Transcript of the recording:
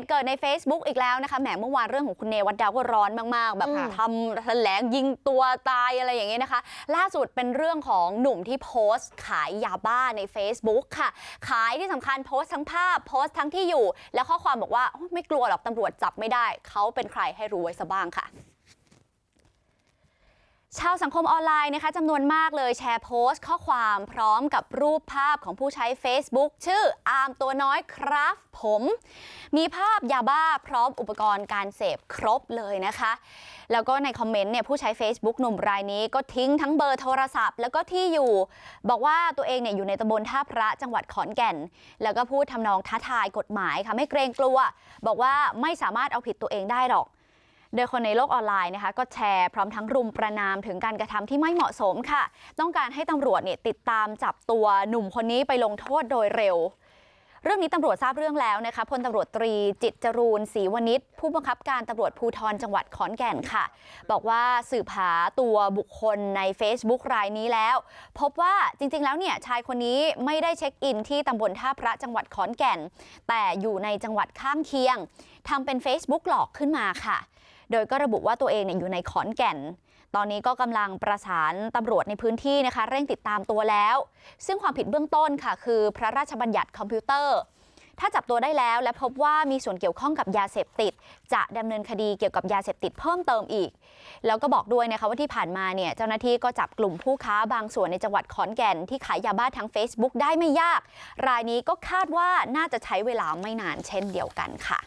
ตุเกิดใน Facebook อีกแล้วนะคะแหมเมื่อวานเรื่องของคุณเนวัดดาวก็ร้อนมากๆ แบบค่ะทำแถลงยิงตัวตายอะไรอย่างเงี้ยนะคะ ล่าสุดเป็นเรื่องของหนุ่มที่โพสต์ ขายยาบ้าใน Facebook ค่ะ ขายที่สำคัญโพสต์ทั้งภาพ โพสต์ทั้งที่อยู่ แล้วข้อความบอกว่าโอ้ไม่กลัวหรอกตำรวจจับไม่ได้ เขาเป็นใครให้รู้ไว้ซะบ้างค่ะ ชาวสังคมออนไลน์นะคะจำนวนมากเลยแชร์โพสต์ ข้อความพร้อมกับรูปภาพของผู้ใช้ Facebook ชื่ออาร์มตัวน้อยครับผม มีภาพยาบ้าพร้อมอุปกรณ์การเสพครบเลยนะคะ แล้วก็ในคอมเมนต์เนี่ยผู้ใช้ Facebook หนุ่มรายนี้ก็ทิ้งทั้งเบอร์โทรศัพท์ แล้วก็ที่อยู่ บอกว่าตัวเองเนี่ยอยู่ในตำบลท่าพระจังหวัดขอนแก่น แล้วก็พูดทำนองท้าทายกฎหมายค่ะไม่เกรงกลัว บอกว่าไม่สามารถเอาผิดตัวเองได้หรอก โดยคนในโลกออนไลน์นะคะก็แชร์พร้อมทั้งรุมประนามถึงการกระทำที่ไม่เหมาะสมค่ะ ต้องการให้ตำรวจเนี่ยติดตามจับตัวหนุ่มคนนี้ไปลงโทษโดยเร็ว เรื่องนี้ตำรวจทราบเรื่องแล้วนะคะพลตำรวจตรีจิตจรูนศรีวณิชผู้บังคับการตำรวจภูธรจังหวัดขอนแก่นค่ะ บอกว่าสืบหาตัวบุคคลใน Facebook รายนี้แล้ว พบว่าจริงๆแล้วเนี่ยชายคนนี้ไม่ได้เช็คอินที่ตำบลท่าพระจังหวัดขอนแก่น แต่อยู่ในจังหวัดข้างเคียงทำเป็น Facebook หลอกขึ้นมาค่ะ โดยก็ระบุว่าตัวเองเนี่ยอยู่ในขอนแก่น ตอนนี้ก็กำลังประสานตำรวจในพื้นที่นะคะ เร่งติดตามตัวแล้ว ซึ่งความผิดเบื้องต้นค่ะ คือพระราชบัญญัติคอมพิวเตอร์ ถ้าจับตัวได้แล้วและพบว่ามีส่วนเกี่ยวข้องกับยาเสพติด จะดำเนินคดีเกี่ยวกับยาเสพติดเพิ่มเติมอีก แล้วก็บอกด้วยนะคะว่าที่ผ่านมาเนี่ยเจ้าหน้าที่ก็จับกลุ่มผู้ค้าบางส่วนในจังหวัดขอนแก่น ที่ขายยาบ้าทาง Facebook ได้ไม่ยาก รายนี้ก็คาดว่าน่าจะใช้เวลาไม่นานเช่นเดียวกันค่ะ